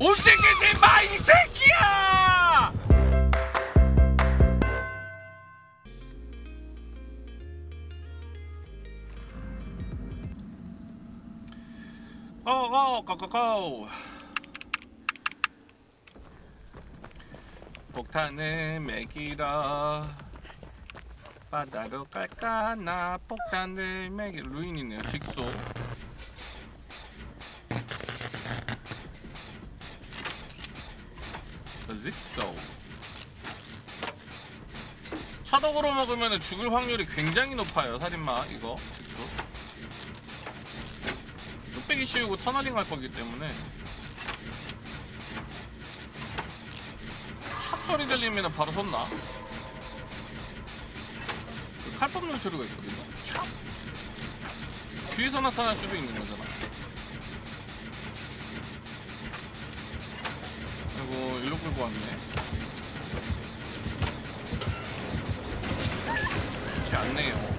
움직이지 마이 새끼야! 고고 고고고 폭탄을 매기러 바다로 갈까? 나 폭탄을 매기 루인이네요 직소 직소 차독으로 먹으면 죽을 확률이 굉장히 높아요 살인마 이거 뚝배기 씌우고 터널링 할 거기 때문에 찹 소리 들리면 바로? 그칼 뽑는 소리가 있거든요. 찹! 뒤에서 나타날 수도 있는 거잖아. 아이고 일로 끌고 왔네. 좋지 않네요.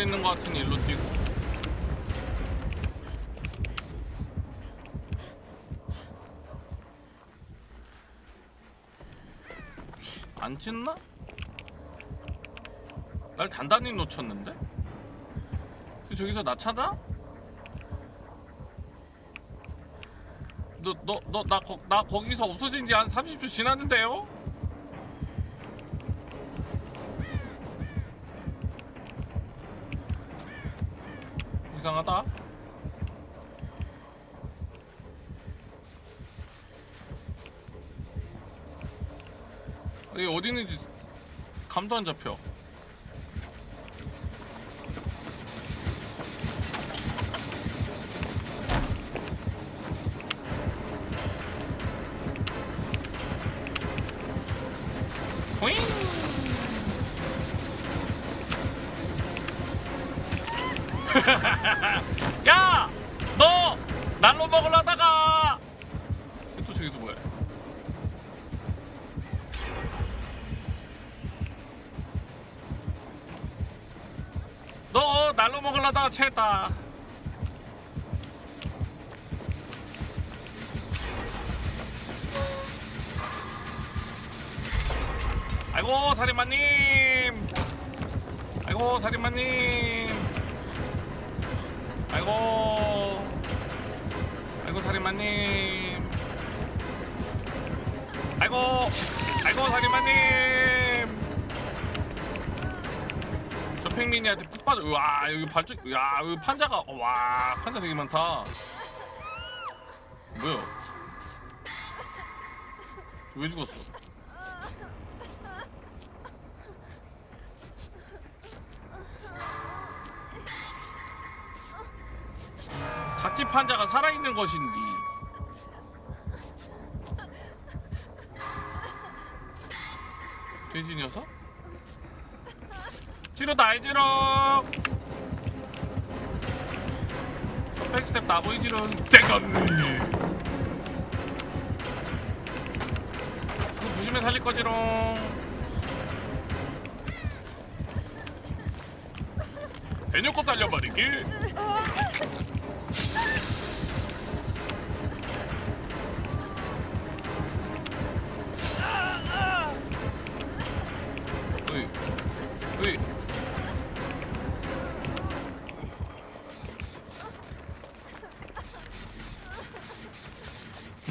있는 것 같으니 일로 뛰고 안 찢나? 날 단단히 놓쳤는데? 그 저기서 나 찾아? 너, 너, 너, 나, 거, 나 거기서 없어진 지 한 30초 지났는데요? 이상하다. 이게 어디 있는지 감도 안 잡혀. 야! 너! 날로 먹으려 먹으려다가 체했다. 아이고 살인마님. 아이고 살인마님. 아이고 아이고 살인마님 아이고 아이고 살인마님 저 펭귄이한테 푹 빠져. 와 여기 발전 야 여기 판자가 와 판자 되게 많다. 뭐야? 왜 죽었어? 자취 판자가 살아있는 것인지. 돼지 녀석? 지르다 이지롱 백스텝 나 보이지롱 땡겼네. 그거 부시면 살릴 거지롱 대놓고 달려버리기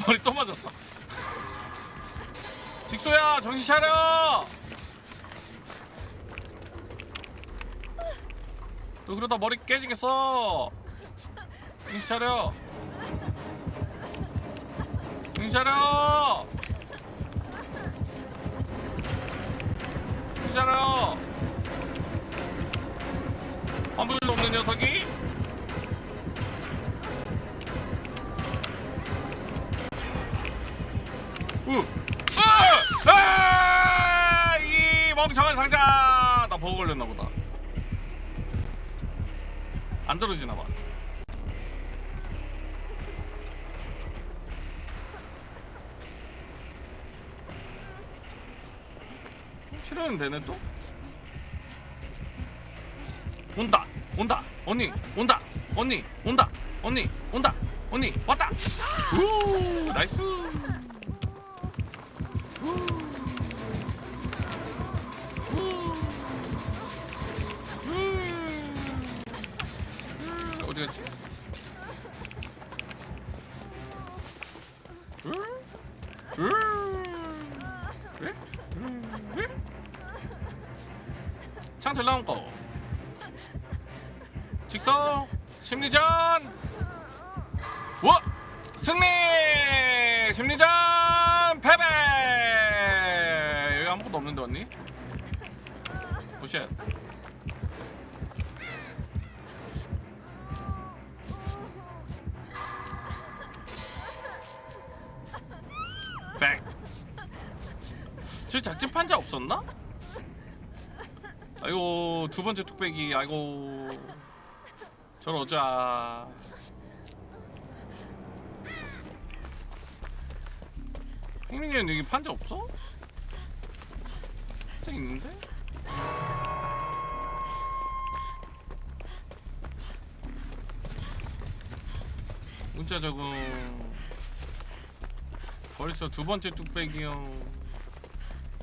머리 또 맞았다. 직소야 정신 차려! 너 그러다 머리 깨지겠어. 정신 차려. 정신 차려! 정신 차려! 아무도 없는 녀석이 멍청한 상자! 나 버그 걸렸나 보다. 안 떨어지나 봐. 치료는 되네 또? 온다 온다 언니 온다 언니 온다 언니 온다 언니 왔다 우 나이스 어디 갔지? 창틀 나온 거. 직성 심리전. 워! 승리! 심리전 패배! 여기 아무것도 없는데 언니? 백. 저 작집 판자 없었나? 아이고 두 번째 뚝배기 아이고 저러자 팽민이는 여기 판자 없어? 판자 있는데? 문자 적응 벌써 두 번째 뚝배기요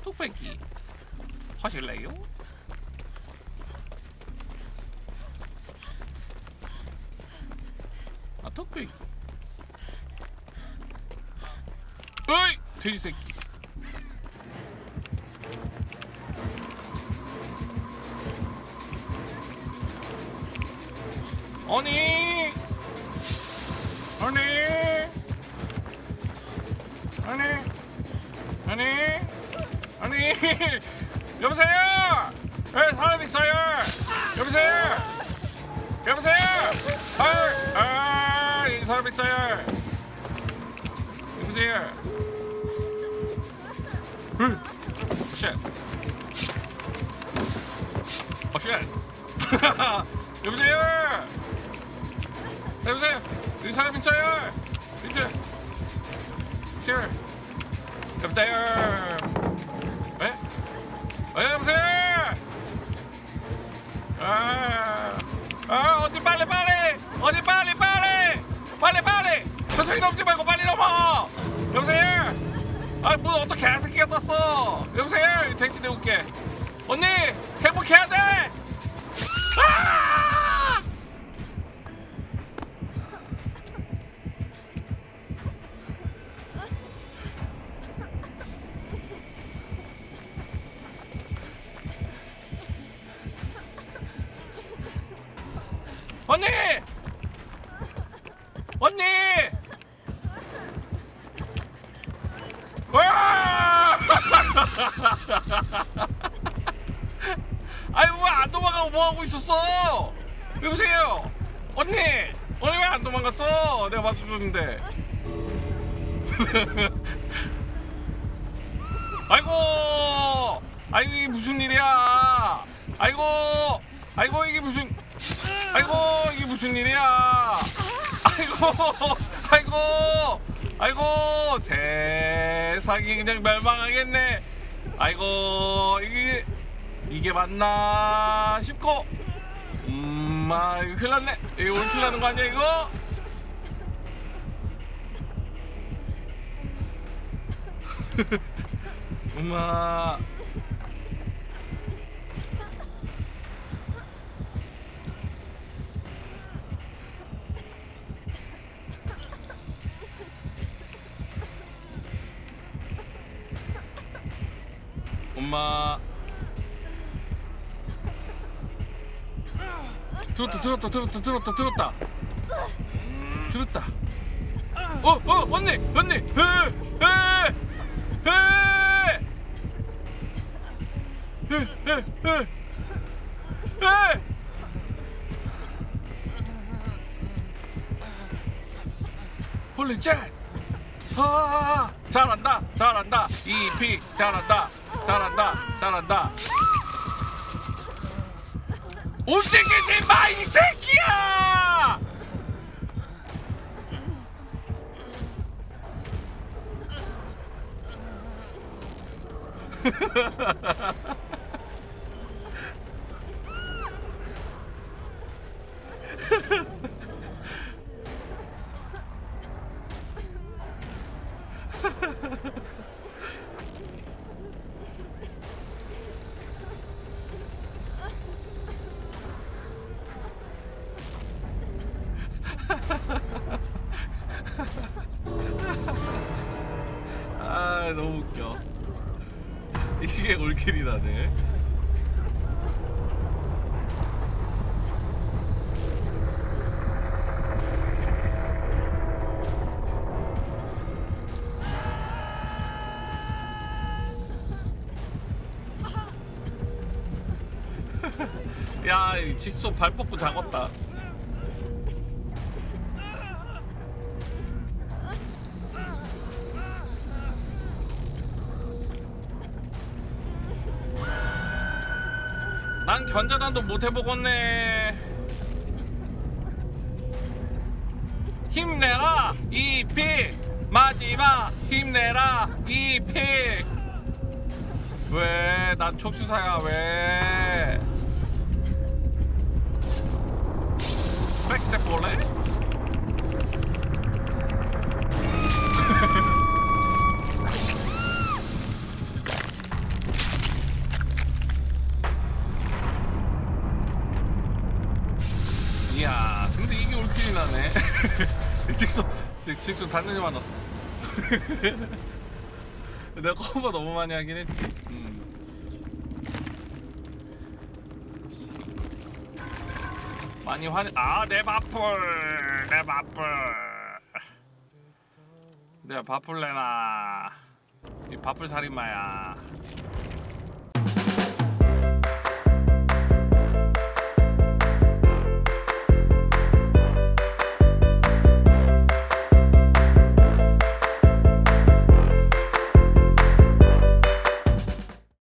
뚝배기. 하실래요? 아 뚝배기. 어이 돼지 새끼. 아니. 아니. 아니. 아니 아니 여보세요? 에 사람 있어요. 여보세요? 여보세요? 아, 아, 이 사람 있어요. 여보세요? 으, 쉣. 어, 쉣. 여보세요? 여보세요? 이 사람 있어요? 이제. Sure. 여보세요. 에? 에 여보세요. 아, 아 어디 빨리 빨리 어디 빨리 빨리 빨리 빨리 천천히 넘지 말고 빨리 넘어. 여보세요. 아뭐 어떻게 개새끼가 떴어. 여보세요. 택시 내올게. 언니 행복해야 돼. 아! 언니! 언니! 와! 아니 왜 안 도망가고 뭐 하고 있었어? 여보세요, 언니, 언니 왜 안 도망갔어? 내가 맞춰줬는데. 아이고, 아이고 이게 무슨 일이야? 아이고, 아이고 이게 무슨? 아이고 이게 무슨 일이야? 아이고 아이고 아이고 세상이 그냥 멸망하겠네. 아이고 이게 이게 맞나 싶고 음아 이거 큰일 났네. 이거 울킬 나는 거 아니야 이거? 엄마 엄마. 들었다 들었다 들었다 들었다 들었다. 들었다. 어어 언니 언니 에에에에에에 홀리 잭 아, 잘한다, 잘한다. 이픽 잘한다, 잘한다, 잘한다. 움직이지 마, 이 새끼야! 이게 올킬이라네 야, 이 직속 발 뻗고 작았다. 견자단도 못 해보겠네. 힘내라 이픽 마지막 힘내라 이픽 왜? 난 촉수사야 왜? 백스텝 볼래? 나네. 직선, 직선 단련이 많았어. 내가 커버 너무 많이 하긴 했지. 음. 많이 화내. 아, 내 바풀, 내 바풀. 내가 바풀 내나. 이 바풀 살인마야.